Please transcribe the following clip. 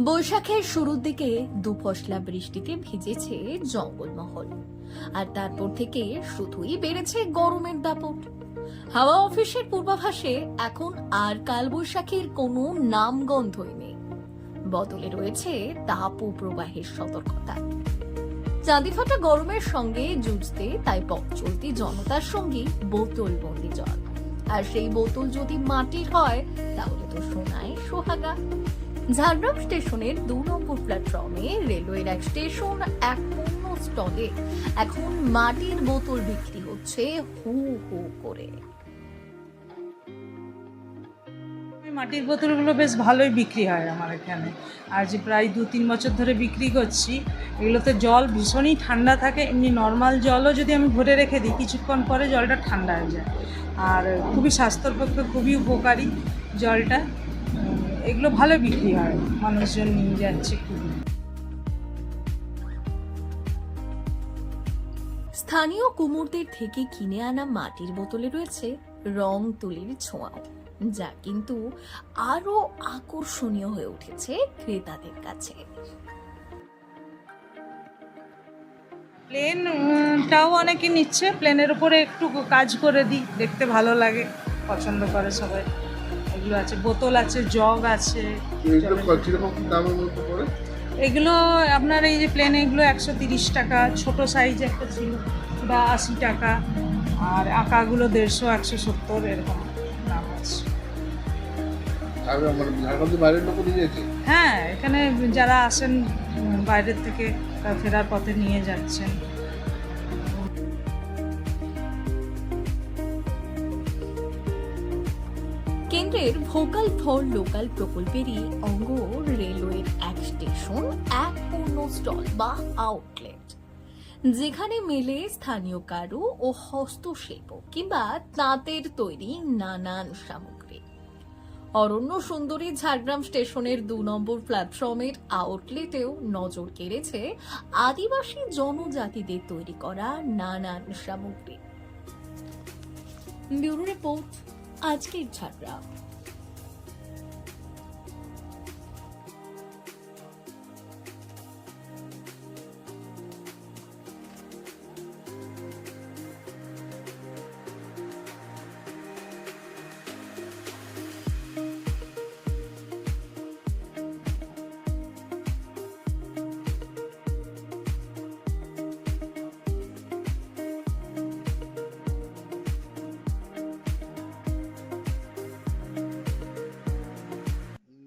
বৈশাখের শুরুর দিকে দুফসলা বৃষ্টিতে ভিজেছে জঙ্গলমহল। আর তারপর থেকে শুধুই বেড়েছে গরমের দাপট। হাওয়া অফিসের পূর্বাভাসে এখন আর কালবৈশাখীর কোনো নামগন্ধই নেই। বদলে রয়েছে তাপ ও প্রবাহের সতর্কতা। চাঁদি ফাটা গরমের সঙ্গে যুঝতে তাই পথ চলতি জনতার সঙ্গে বোতল বন্দি জল। আর সেই বোতল যদি মাটির হয়, তাহলে তো সোনায় সোহাগা। ঝাড়গ্রাম স্টেশনের দু নম্বর প্ল্যাটফর্মে রেলওয়ের এক স্টেশন, এক পণ্য স্টলে। এখন মাটির বোতল বিক্রি হচ্ছে হু হু করে। মাটির বোতলগুলো বেশ ভালোই বিক্রি হয় আমার এখানে। আর যে প্রায় দু তিন বছর ধরে বিক্রি করছি, এগুলোতে জল ভীষণই ঠান্ডা থাকে। এমনি নর্মাল জলও যদি আমি ভরে রেখে দিই, কিছুক্ষণ পরে জলটা ঠান্ডা হয়ে যায়। আর খুবই স্বাস্থ্যর পক্ষে খুবই উপকারী জলটা। এগুলো ভালো বিক্রি হয়। মানুষজন নিয়ে যাচ্ছে খুবই স্থানীয় কুমোরদের থেকে কিনে আনা মাটির বোতলে রয়েছে রং তুলির ছোঁয়াও যা কিন্তু আরও আকর্ষণীয় হয়ে উঠেছে ক্রেতাদের কাছে। প্লেনটাও অনেকে নিচ্ছে। প্লেনের উপরে একটু কাজ করে দিই দেখতে ভালো লাগে পছন্দ করে সবাই। এগুলো আছে বোতল আছে জগ আছে। এগুলো আপনার এই যে প্লেন এগুলো একশো তিরিশ টাকা ছোট সাইজ একটা ছিল বা আশি টাকা। আর আঁকাগুলো দেড়শো একশো সত্তর এরকম দাম আছে। মানে হ্যাঁ এখানে যারা আসেন বাইরের থেকে তারা ফেরার পথে নিয়ে যাচ্ছেন। কেন্দ্রের ভোকাল ফর লোকাল প্রকল্পেরই অঙ্গ রেলওয়ের এক স্টেশন, এক পূর্ণ স্টল বা আউটলেট, যেখানে মেলে স্থানীয় কারু ও হস্তশিল্প কিংবা তাঁতের তৈরি নানান সামগ্রী। অরণ্য সুন্দরী ঝাড়গ্রাম স্টেশনের দু নম্বর প্ল্যাটফর্মের আউটলেটেও নজর কেড়েছে আদিবাসী জনজাতিদের তৈরি করা নানান সামগ্রী। Bureau report. আজকের ঝাড়গ্রাম